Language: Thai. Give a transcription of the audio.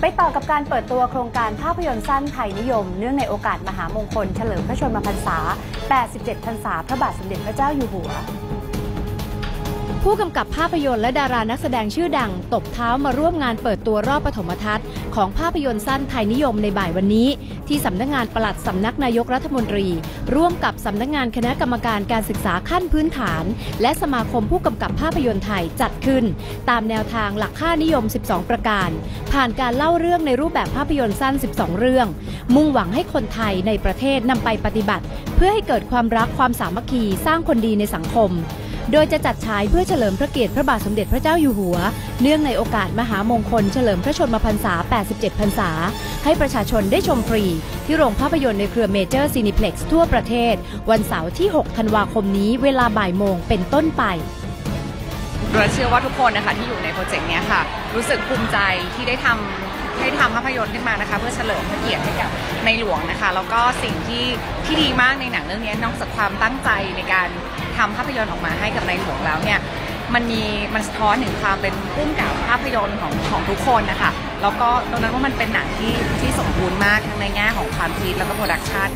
ไปต่อกับการเปิดตัวโครงการภาพยนตร์สั้นไทยนิยม เนื่องในโอกาสมหามงคลเฉลิมพระชนมพรรษา 87 พรรษาพระบาทสมเด็จพระเจ้าอยู่หัว ผู้กำกับภาพยนตร์และดารานักแสดงชื่อดัง ตบเท้ามาร่วมงานเปิดตัวรอบปฐมทัศน์ ของภาพยนตร์สั้นไทยนิยมในบ่ายวันนี้ ที่สำนักงานปลัดสำนักนายกรัฐมนตรี ร่วมกับสำนักงานคณะกรรมการการศึกษาขั้นพื้นฐาน และสมาคมผู้กำกับภาพยนตร์ไทยจัดขึ้น ตามแนวทางหลักค่านิยม 12 ประการ ผ่านการเล่าเรื่องในรูปแบบภาพยนตร์สั้น 12 เรื่อง มุ่งหวังให้คนไทยในประเทศนำไปปฏิบัติ เพื่อให้เกิดความรักความสามัคคีสร้างคนดีในสังคม โดยจะจัดฉายเพื่อเฉลิมพระเกียรติพระบาทสมเด็จพระเจ้าอยู่หัว เนื่องในโอกาสมหามงคลเฉลิมพระชนมพรรษา 87 พรรษา ให้ประชาชนได้ชมฟรี ที่โรงภาพยนตร์ในเครือเมเจอร์ซีนิเพล็กซ์ทั่วประเทศ วันเสาร์ที่ 6 ธันวาคมนี้เวลาบ่ายโมงเป็นต้นไป เราเชื่อว่าทุกคนนะคะที่อยู่ในโปรเจกต์นี้ค่ะ รู้สึกภูมิใจที่ได้ทำได้ทำภาพยนตร์ขึ้นมานะคะ เพื่อเฉลิมพระเกียรติให้กับในหลวงนะคะ แล้วก็สิ่งที่ที่ดีมากในหนังเรื่องนี้นอกจากความตั้งใจในการทำภาพยนตร์ออกมาให้กับในหลวงแล้วเนี่ยมันมีมันสะท้อนถึงความเป็นพุ่มกับภาพยนตร์ของของทุกคนนะคะแล้วก็ตรงนั้นว่ามันเป็นหนังที่ที่สมบูรณ์มากทั้งในแง่ของความคิดแล้วก็โปรดักชั่น